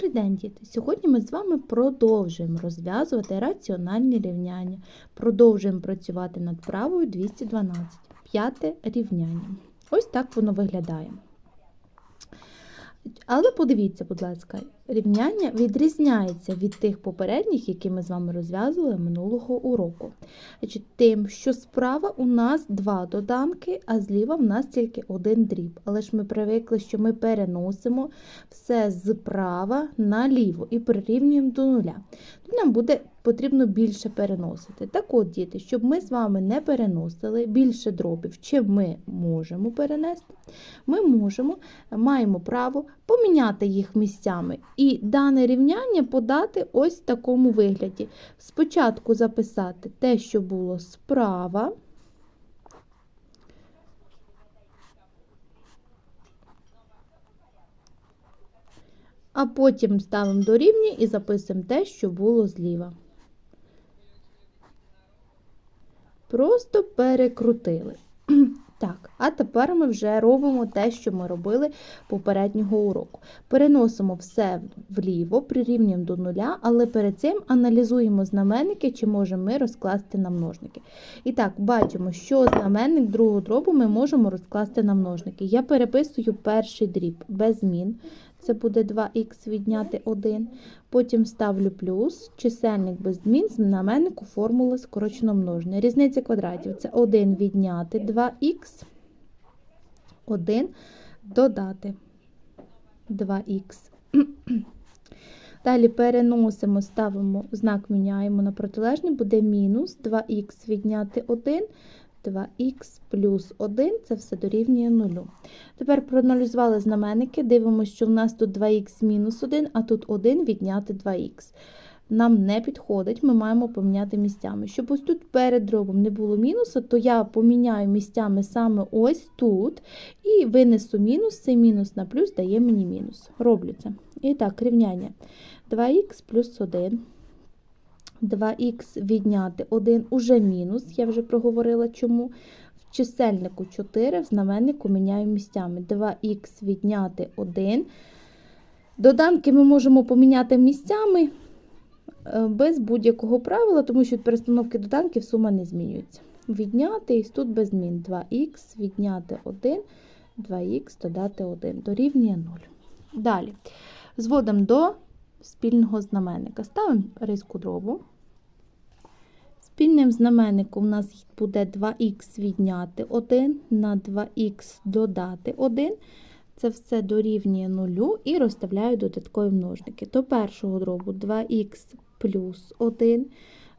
Добрий! Сьогодні ми з вами продовжуємо розв'язувати раціональні рівняння. Продовжуємо працювати над правою 212. П'яте рівняння. Ось так воно виглядає. Але подивіться, будь ласка, рівняння відрізняється від тих попередніх, які ми з вами розв'язували минулого уроку. Значить, Тим, що справа у нас два доданки, а зліва в нас тільки один дріб. Але ж ми привикли, що ми переносимо все з права наліво і прирівнюємо до нуля. Тут нам буде потрібно більше переносити. Так от, діти, щоб ми з вами не переносили більше дробів, чим ми можемо перенести, ми можемо, маємо право поміняти їх місцями і дане рівняння подати ось в такому вигляді. Спочатку записати те, що було справа. А потім ставимо дорівнює і записуємо те, що було зліва. Просто перекрутили. Так, а тепер ми вже робимо те, що ми робили попереднього уроку. Переносимо все вліво, прирівнюємо до нуля, але перед цим аналізуємо знаменники, чи можемо ми розкласти на множники. І так, бачимо, що знаменник другого дробу ми можемо розкласти на множники. Я переписую перший дріб без змін. Це буде 2х відняти 1. Потім ставлю плюс, чисельник без змін, знаменнику формула скорочено множення. Різниця квадратів це 1 відняти 2х, 1 додати 2х. Далі переносимо, ставимо знак, міняємо на протилежний, буде мінус 2х відняти 1. 2х плюс 1 це все дорівнює 0. Тепер проаналізували знаменники, дивимося, що в нас тут 2х мінус 1, а тут 1 відняти 2х. Нам не підходить, ми маємо поміняти місцями. Щоб ось тут перед дробом не було мінуса, то я поміняю місцями саме ось тут і винесу мінус, цей мінус на плюс дає мені мінус. Роблю це. І так, рівняння 2х плюс 1. 2х відняти 1 уже мінус, я вже проговорила чому. В чисельнику 4, в знаменнику міняю місцями. 2х відняти 1. Доданки ми можемо поміняти місцями е, без будь-якого правила, тому що від перестановки доданків сума не змінюється. Відняти і тут без змін. 2х відняти 1, 2х додати 1. Дорівнює 0. Далі. Зводимо до спільного знаменника. Ставимо риску дробу. Спільним знаменником у нас буде 2х відняти 1 на 2х додати 1. Це все дорівнює 0 і розставляю додаткові множники. До першого дробу 2х плюс 1,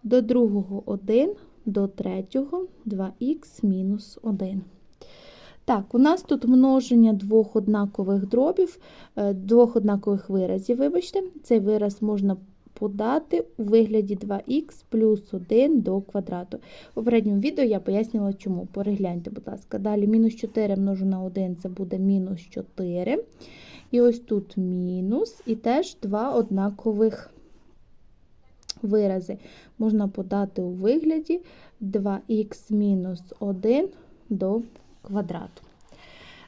до другого 1, до третього 2х мінус 1. Так, у нас тут множення двох однакових дробів, е, двох однакових виразів. Вибачте, цей вираз можна подати у вигляді 2х плюс 1 до квадрату. У попередньому відео я пояснила, чому. Перегляньте, будь ласка. Далі мінус 4 множу на 1 це буде мінус 4. І ось тут мінус, і теж два однакових вирази. Можна подати у вигляді 2х мінус 1 до квадрату.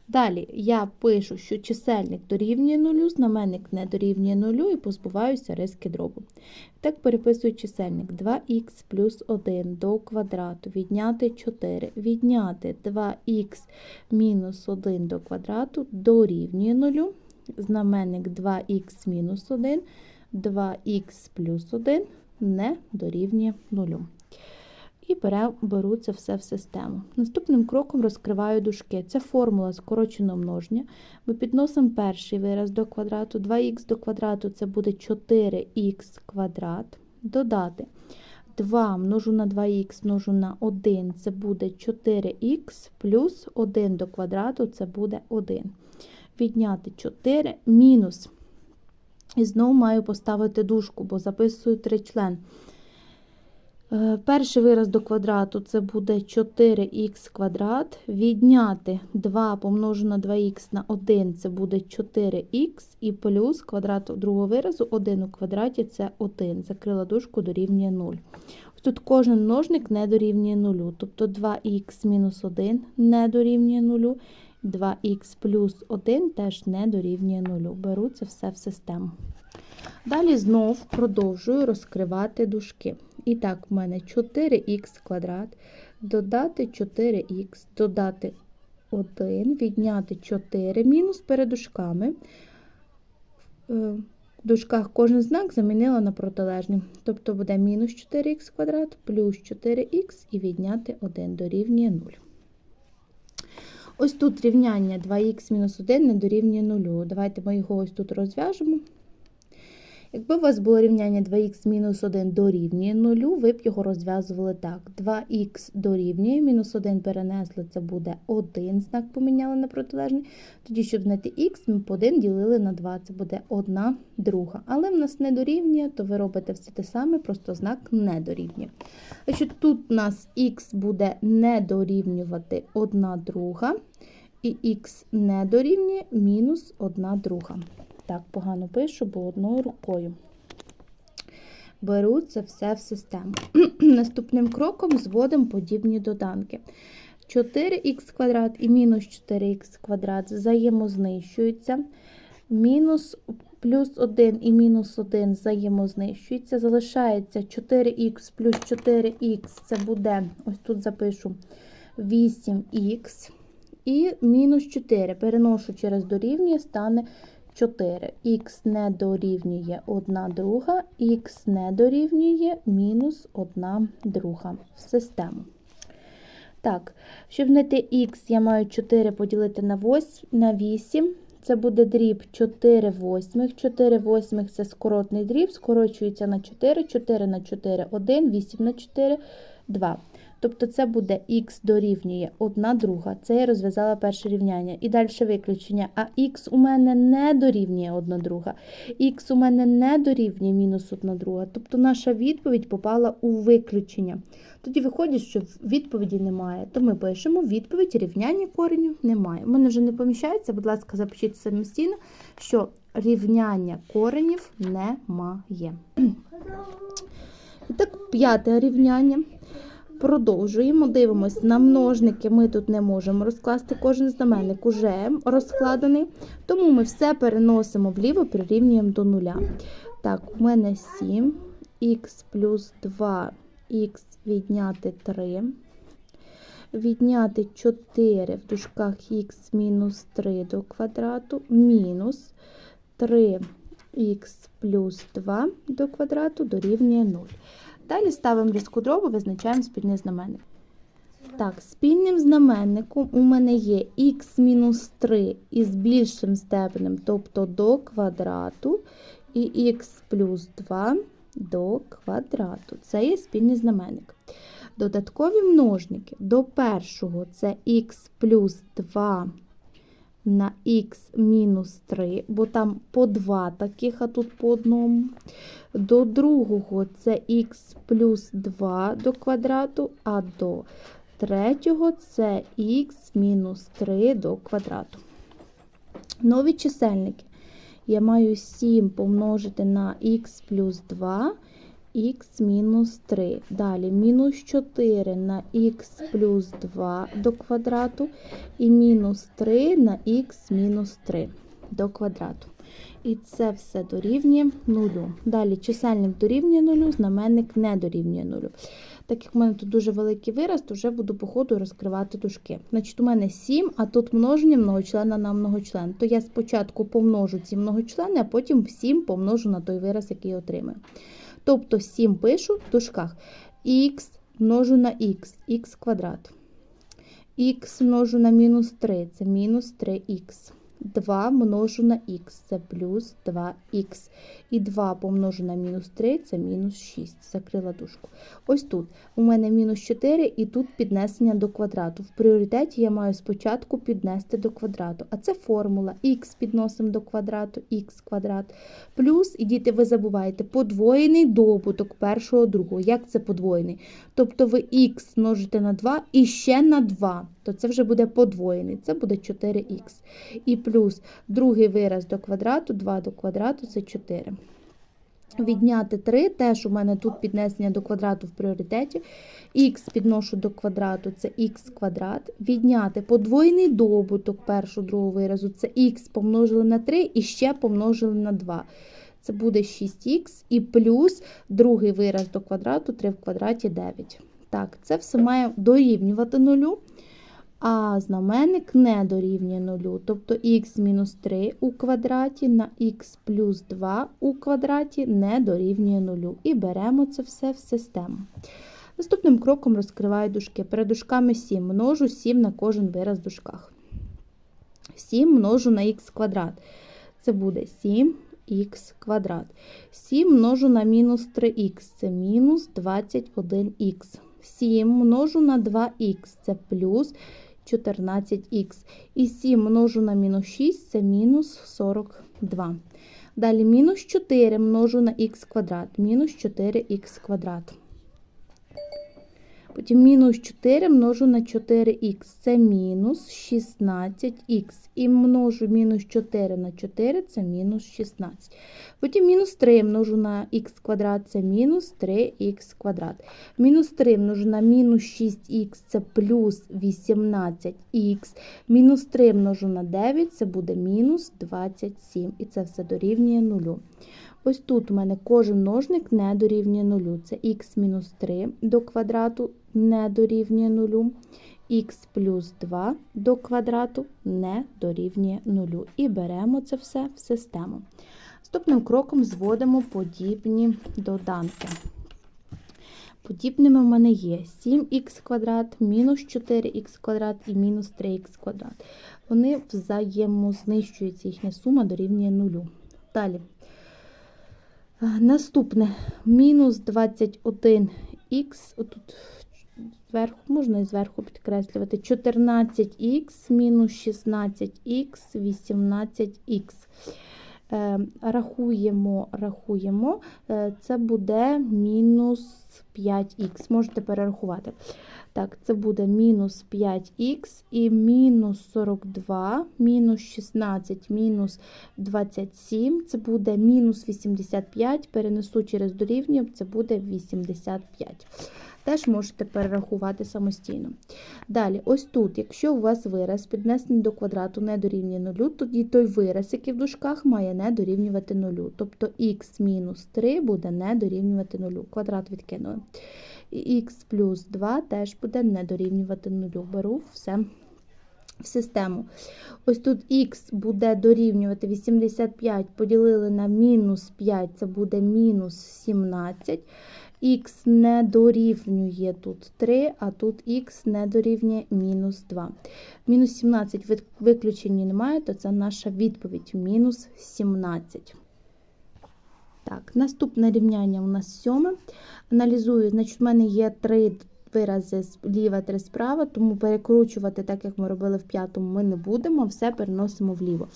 Далі я пишу, що чисельник дорівнює 0, знаменник не дорівнює 0 і позбуваюся риски дробу. Так переписую чисельник. 2х плюс 1 до квадрату, відняти 4, відняти 2х мінус 1 до квадрату дорівнює 0, знаменник 2х мінус 1, 2х плюс 1 не дорівнює 0 і беру це все в систему. Наступним кроком розкриваю дужки. Це формула скороченого множення. Ми підносимо перший вираз до квадрату, 2х до квадрату це буде 4х квадрат. Додати 2 множу на 2х множу на 1, це буде 4х плюс 1 до квадрату це буде 1. Відняти 4 мінус. І знову маю поставити дужку, бо записую тричлен. Е, перший вираз до квадрату це буде 4х квадрат. Відняти 2 помножу на 2х на 1 це буде 4х і плюс квадрат другого виразу 1 у квадраті це 1. Закрила дужку дорівнює 0. Тут кожен множник не дорівнює 0. Тобто 2х мінус 1 не дорівнює 0. 2х плюс 1 теж не дорівнює 0. Беру це все в систему. Далі знов продовжую розкривати дужки. І так, в мене 4х квадрат, додати 4х, додати 1, відняти 4, мінус перед дужками. Е, В дужках кожен знак замінила на протилежний. Тобто буде мінус 4х квадрат плюс 4х і відняти 1 дорівнює 0. Ось тут рівняння 2х мінус 1 не дорівнює 0. Давайте ми його ось тут розв'яжемо. Якби у вас було рівняння 2х мінус 1 дорівнює 0, ви б його розв'язували так. 2х дорівнює, мінус 1 перенесли, це буде 1 знак поміняли на протилежний. Тоді, щоб знайти х, ми по 1 ділили на 2, це буде 1 друга. Але в нас не дорівнює, то ви робите все те саме, просто знак не дорівнює. Значить, тут у нас х буде не дорівнювати 1 друга, і х не дорівнює мінус 1 друга. Так, погано пишу, бо одною рукою. Беру це все в систему. Наступним кроком зводимо подібні доданки. 4х квадрат і мінус 4х квадрат взаємознищуються. Мінус плюс 1 і мінус 1 взаємознищуються. Залишається 4х плюс 4х, це буде, ось тут запишу 8х. І мінус 4. Переношу через дорівнює, стане 4. Х не дорівнює 1 друга, х не дорівнює мінус 1 друга в систему. Так, щоб знайти х, я маю 4 поділити на 8, на 8. Це буде дріб 4 восьмих. 4 восьмих це скоротний дріб, скорочується на 4, 4 на 4 1, 8 на 4 2. Тобто це буде х дорівнює 1 друга. Це я розв'язала перше рівняння. І далі виключення. А х у мене не дорівнює 1 друга. Х у мене не дорівнює мінус 1 друга. Тобто наша відповідь попала у виключення. Тоді виходить, що відповіді немає. То ми пишемо відповідь рівняння кореню немає. У мене вже не поміщається, будь ласка, запишіть самостійно, що рівняння коренів немає. І так, п'яте рівняння. Продовжуємо, дивимось на множники. Ми тут не можемо розкласти, кожен знаменник уже розкладений, тому ми все переносимо вліво, прирівнюємо до нуля. Так, у мене 7, х плюс 2, х відняти 3, відняти 4 в дужках х мінус 3 до квадрату, мінус 3х плюс 2 до квадрату дорівнює 0. Далі ставимо різку дробу, визначаємо спільний знаменник. Так, спільним знаменником у мене є х-3 із більшим степенем, тобто до квадрату, і х плюс 2 до квадрату. Це є спільний знаменник. Додаткові множники до першого це х плюс 2 на х мінус 3, бо там по 2 таких, а тут по одному. До другого це х плюс 2 до квадрату, а до третього це х мінус 3 до квадрату. Нові чисельники. Я маю 7 помножити на х плюс 2, х мінус 3. Далі мінус 4 на х плюс 2 до квадрату і мінус 3 на х мінус 3 до квадрату. І це все дорівнює 0. Далі чисельник дорівнює 0, знаменник не дорівнює 0. Так як в мене тут дуже великий вираз, то вже буду по ходу розкривати дужки. Значить, у мене 7, а тут множення многочлена на многочлен. То я спочатку помножу ці многочлени, а потім 7 помножу на той вираз, який отримаю. Тобто 7 пишу в дужках. х множу на х, х квадрат. х множу на мінус 3, це мінус 3х. 2 множу на х, це плюс 2х. І 2 помножу на мінус 3, це мінус 6. Закрила дужку. Ось тут у мене мінус 4 і тут піднесення до квадрату. В пріоритеті я маю спочатку піднести до квадрату. А це формула х підносимо до квадрату, х квадрат. Плюс, і діти, ви забуваєте, подвоєний добуток першого, другого. Як це подвоєний? Тобто ви х множите на 2 і ще на 2, то це вже буде подвоєний. Це буде 4х. І плюс другий вираз до квадрату, 2 до квадрату це 4. Відняти 3, теж у мене тут піднесення до квадрату в пріоритеті. Х підношу до квадрату, це х квадрат. Відняти подвоєний добуток першого другого виразу, це х помножили на 3 і ще помножили на 2. це буде 6х і плюс другий вираз до квадрату 3 в квадраті 9. Так, це все має дорівнювати нулю, а знаменник не дорівнює нулю. Тобто х мінус 3 у квадраті на х плюс 2 у квадраті не дорівнює нулю. І беремо це все в систему. Наступним кроком розкриваю дужки. Перед дужками 7 множу 7 на кожен вираз в дужках. 7 множу на х квадрат. Це буде 7х квадрат. 7 множу на мінус 3х, це мінус 21х. 7 множу на 2х, це плюс 14х. І 7 множу на мінус 6, це мінус 42. Далі мінус 4 множу на х квадрат, мінус 4х квадрат. Потім мінус 4 множу на 4х, це мінус 16х. І множу мінус 4 на 4, це мінус 16. Потім мінус 3 множу на х квадрат, це мінус 3х квадрат. Мінус 3 множу на мінус 6х, це плюс 18х. Мінус 3 множу на 9, це буде мінус 27. І це все дорівнює нулю. Ось тут у мене кожен множник не дорівнює нулю. Це х мінус 3 до квадрату не дорівнює нулю. х плюс 2 до квадрату не дорівнює нулю. І беремо це все в систему. Наступним кроком зводимо подібні доданки. Подібними в мене є 7х квадрат, мінус 4х квадрат і мінус 3х квадрат. Вони взаємознищуються, їхня сума дорівнює нулю. Далі. Наступне мінус 21х, отут зверху, можна і зверху підкреслювати, 14х мінус 16х, 18х. Е, рахуємо, рахуємо, е, це буде мінус 5х. Можете перерахувати. Так, це буде мінус 5х і мінус 42, мінус 16, мінус 27, це буде мінус 85, перенесу через дорівнює, це буде 85. Теж можете перерахувати самостійно. Далі, ось тут, якщо у вас вираз піднесений до квадрату не дорівнює нулю, тоді той вираз, який в дужках, має не дорівнювати нулю. Тобто х мінус 3 буде не дорівнювати нулю. Квадрат відкинули. І х плюс 2 теж буде не дорівнювати нулю. Беру все в систему. Ось тут х буде дорівнювати 85, поділили на мінус 5, це буде мінус 17. Х не дорівнює тут 3, а тут х не дорівнює мінус 2. Мінус 17 виключення немає, то це наша відповідь мінус 17. Так, Наступне рівняння у нас сьоме. Аналізую, значить, в мене є три вирази зліва, три справа, тому перекручувати, так як ми робили в п'ятому, ми не будемо, все переносимо вліво.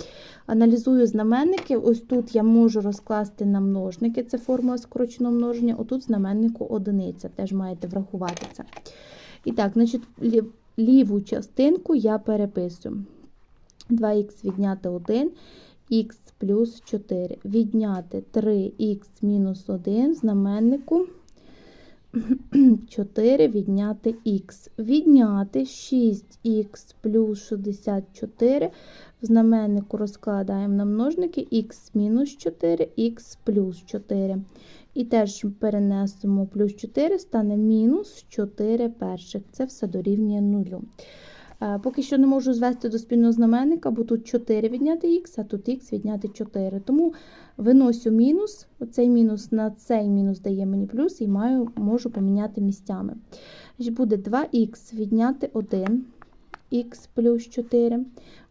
Аналізую знаменники. Ось тут я можу розкласти на множники, це формула скороченого множення, отут знаменнику одиниця, теж маєте врахувати це. І так, значить, ліву частинку я переписую. 2х відняти 1, х плюс 4. Відняти 3х мінус 1 знаменнику 4 відняти х. Відняти 6х плюс 64. В знаменнику розкладаємо на множники х мінус 4, х плюс 4. І теж перенесемо плюс 4, стане мінус 4 перших. Це все дорівнює нулю. Поки що не можу звести до спільного знаменника, бо тут 4 відняти х, а тут х відняти 4. Тому виносю мінус, оцей мінус на цей мінус дає мені плюс і маю, можу поміняти місцями. Буде 2х відняти 1, х плюс 4.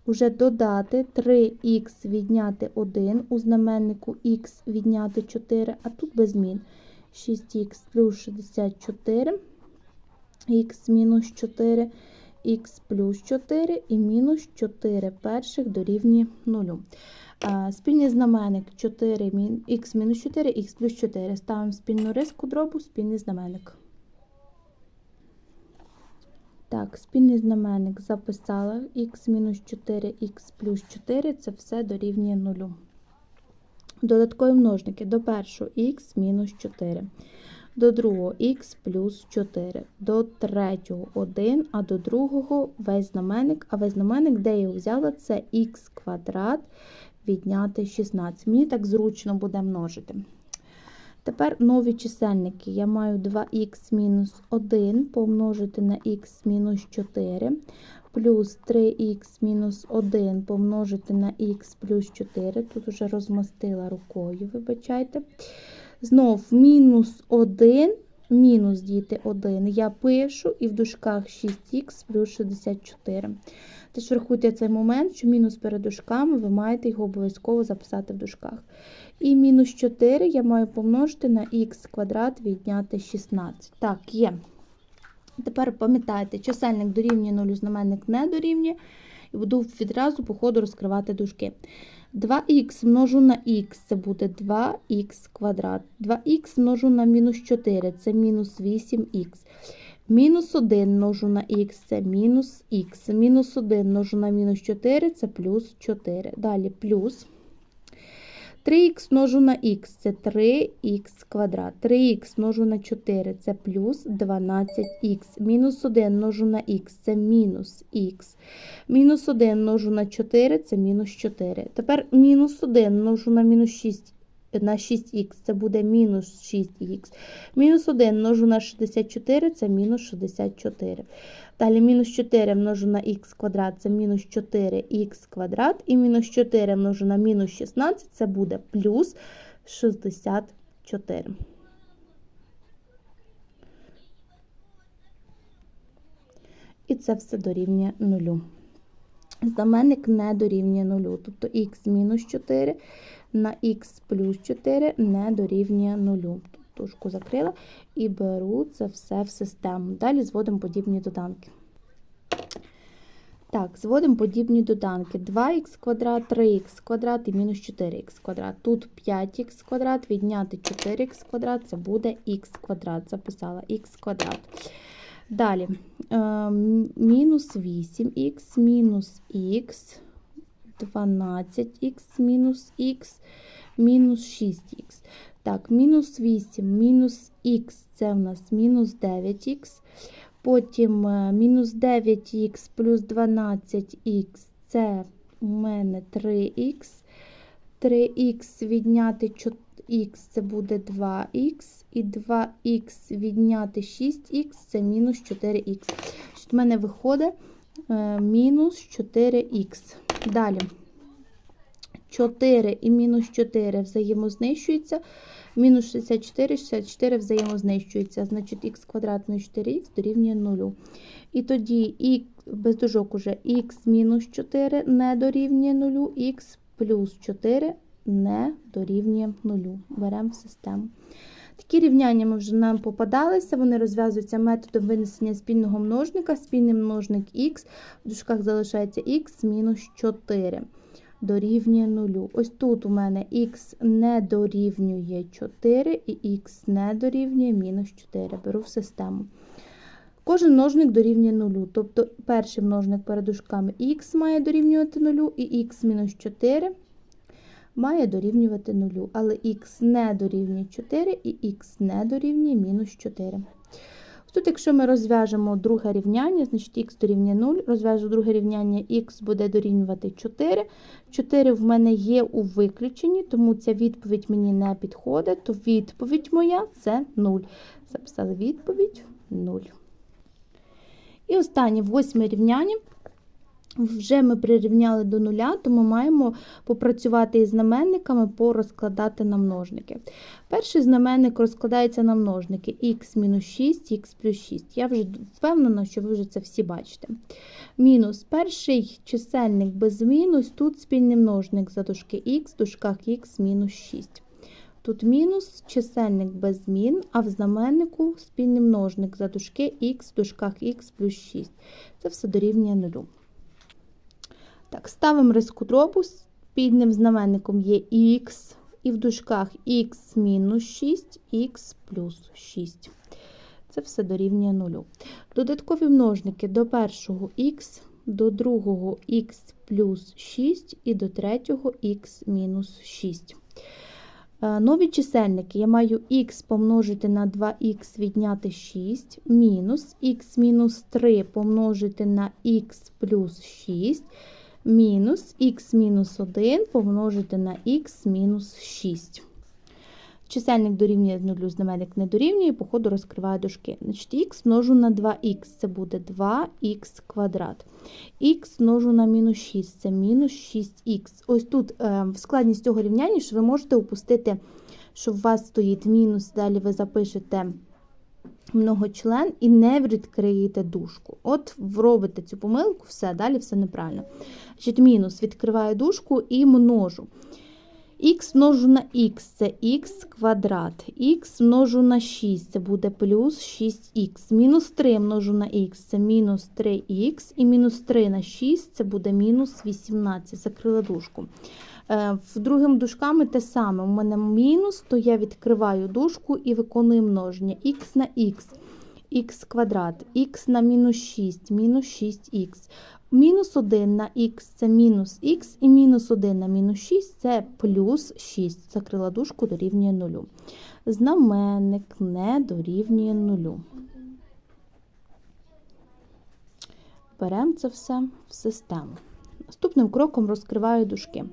Уже додати 3х відняти 1, у знаменнику х відняти 4, а тут без змін. 6х плюс 64, х мінус 4 х плюс 4 і мінус 4 перших дорівнює 0. Спільний знаменник 4, х мінус 4, х плюс 4. Ставимо спільну риску дробу, спільний знаменник. Так, спільний знаменник записала х мінус 4, х плюс 4 це все дорівнює 0. Додаткові множники до першого х мінус 4 до другого х плюс 4, до третього 1, а до другого весь знаменник, а весь знаменник, де я його взяла, це х квадрат відняти 16. Мені так зручно буде множити. Тепер нові чисельники. Я маю 2х мінус 1 помножити на х мінус 4, плюс 3х мінус 1 помножити на х плюс 4. Тут вже розмастила рукою, вибачайте. Знов мінус 1, мінус діти 1. Я пишу і в дужках 6х плюс 64. Тож врахуйте цей момент, що мінус перед дужками, ви маєте його обов'язково записати в дужках. І мінус 4 я маю помножити на х квадрат відняти 16. Так, є. Тепер пам'ятайте, чисельник дорівнює 0, знаменник не дорівнює. І буду відразу по ходу розкривати дужки. 2х множу на х, це буде 2х квадрат. 2х множу на мінус 4, це мінус 8х. Мінус 1 множу на х, це мінус х. Мінус 1 множу на мінус 4, це плюс 4. Далі плюс 3х множу на х, це 3х квадрат. 3х множу на 4, це плюс 12х. Мінус 1 множу на х, це мінус х. Мінус 1 множу на 4, це мінус 4. Тепер мінус 1 множу на мінус 6, на 6х, це буде мінус 6х. Мінус 1 множу на 64, це мінус 64. Далі мінус 4 множу на х квадрат, це мінус 4х квадрат. І мінус 4 множу на мінус 16, це буде плюс 64. І це все дорівнює нулю. Знаменник не дорівнює нулю. Тобто х мінус 4 на х плюс 4 не дорівнює нулю. Тушку закрила і беру це все в систему. Далі зводимо подібні доданки. Так, зводимо подібні доданки. 2х квадрат, 3х квадрат і мінус 4х квадрат. Тут 5х квадрат, відняти 4х квадрат, це буде х квадрат. Записала х квадрат. Далі е, мінус 8х, мінус х, 12х, мінус х, мінус 6х. Так, мінус 8, мінус х це в нас мінус 9х. Потім е, мінус 9х плюс 12х це у мене 3х. 3х відняти 4х це буде 2х. І 2х відняти 6х це мінус 4х. У мене виходить е, мінус 4х. Далі 4 і мінус 4 взаємознищуються. Мінус 64, 64 взаємознищуються. Значить, х квадрат мінус 4х дорівнює 0. І тоді і без дужок уже х мінус 4 не дорівнює 0, х плюс 4 не дорівнює 0. Беремо в систему. Такі рівняння ми вже нам попадалися, вони розв'язуються методом винесення спільного множника. Спільний множник х, в дужках залишається х мінус 4 дорівнює 0. Ось тут у мене х не дорівнює 4 і х не дорівнює мінус 4. Беру в систему. Кожен множник дорівнює 0. Тобто перший множник перед дужками х має дорівнювати 0, і х мінус 4 має дорівнювати 0. Але х не дорівнює 4 і х не дорівнює мінус 4. Тут, якщо ми розв'яжемо друге рівняння, значить х дорівнює 0, розв'яжу друге рівняння, х буде дорівнювати 4. 4 в мене є у виключенні, тому ця відповідь мені не підходить, то відповідь моя це 0. Записали відповідь 0. І останнє восьме рівняння. Вже ми прирівняли до нуля, тому маємо попрацювати із знаменниками, порозкладати на множники. Перший знаменник розкладається на множники х-6, х плюс 6. Я вже впевнена, що ви вже це всі бачите. Мінус перший чисельник без мінус, тут спільний множник за дужки х, в дужках х мінус 6. Тут мінус чисельник без змін, а в знаменнику спільний множник за дужки х, в дужках х плюс 6. Це все дорівнює нулю. Так, ставимо риску дробу, спільним знаменником є х, і в дужках х мінус 6, х плюс 6. Це все дорівнює 0. Додаткові множники до першого х, до другого х плюс 6 і до третього х мінус 6. Е, нові чисельники я маю х помножити на 2х відняти 6, мінус х мінус 3 помножити на х плюс 6, мінус х мінус 1 помножити на х мінус 6. Чисельник дорівнює 0, знаменник не дорівнює, по ходу розкриваю дужки. Значить, х множу на 2х, це буде 2х квадрат. х множу на мінус 6, це мінус 6х. Ось тут е, складність цього рівняння, що ви можете упустити, що у вас стоїть мінус, далі ви запишете многочлен і не відкриєте дужку. От робите цю помилку, все, далі все неправильно. Значить, мінус відкриваю дужку і множу. Х множу на х це х квадрат. Х множу на 6 це буде плюс 6х. Мінус 3 множу на х це мінус 3х. І мінус 3 на 6 це буде мінус 18. Закрила дужку. Е, В другим дужками те саме. У мене мінус, то я відкриваю дужку і виконую множення. х на х. х квадрат, х на мінус 6, мінус 6х. Мінус 1 на х це мінус х, і мінус 1 на мінус 6 це плюс 6. Закрила дужку дорівнює 0. Знаменник не дорівнює 0. Беремо це все в систему. Наступним кроком розкриваю дужки.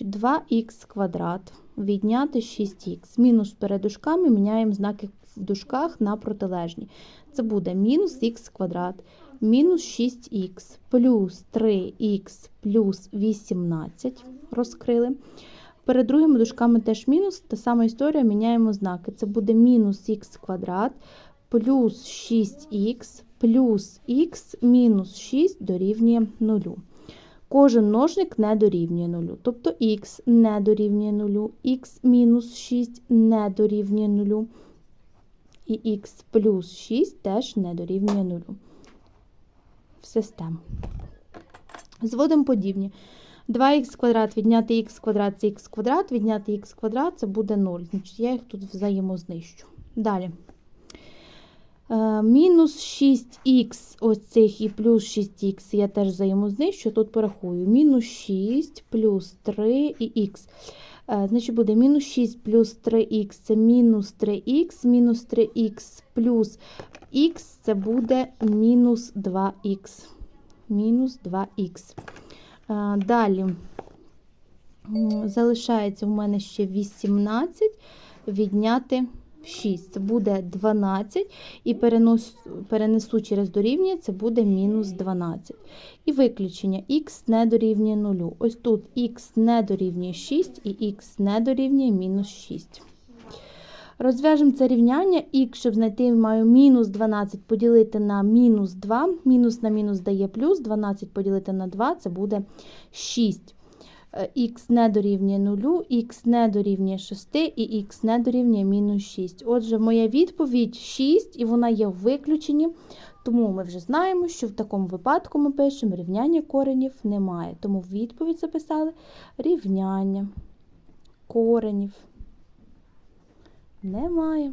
2х квадрат відняти 6х. Мінус перед дужками міняємо знаки в дужках на протилежні. Це буде мінус х квадрат, мінус 6х, плюс 3х плюс 18 розкрили. Перед другими дужками теж мінус, та сама історія, міняємо знаки. Це буде мінус х квадрат, плюс 6х, плюс х мінус 6 дорівнює 0. Кожен множник не дорівнює 0. Тобто х не дорівнює 0, х мінус 6 не дорівнює 0, і х плюс 6 теж не дорівнює 0. В систему. Зводимо подібні. 2х квадрат відняти х квадрат це х квадрат, відняти х квадрат це буде 0. Значить, я їх тут взаємознищу. Далі. Е, Мінус 6х ось цих і плюс 6х я теж взаємознищу, тут порахую. Мінус 6 плюс 3 і х. Е, Значить, буде мінус 6 плюс 3х це мінус 3х, мінус 3х плюс х це буде мінус 2х. Мінус 2х. Е, Далі залишається у мене ще 18 відняти 6. Це буде 12. І перенос, перенесу через дорівнює, це буде мінус 12. І виключення х не дорівнює 0. Ось тут х не дорівнює 6 і х не дорівнює мінус 6. Розв'яжемо це рівняння. Х, щоб знайти, маю мінус 12 поділити на мінус 2. Мінус на мінус дає плюс, 12 поділити на 2 це буде 6. Х не дорівнює 0, х не дорівнює 6 і х не дорівнює мінус 6. Отже, моя відповідь 6, і вона є в виключенні. Тому ми вже знаємо, що в такому випадку ми пишемо рівняння коренів немає. Тому відповідь записали рівняння коренів немає.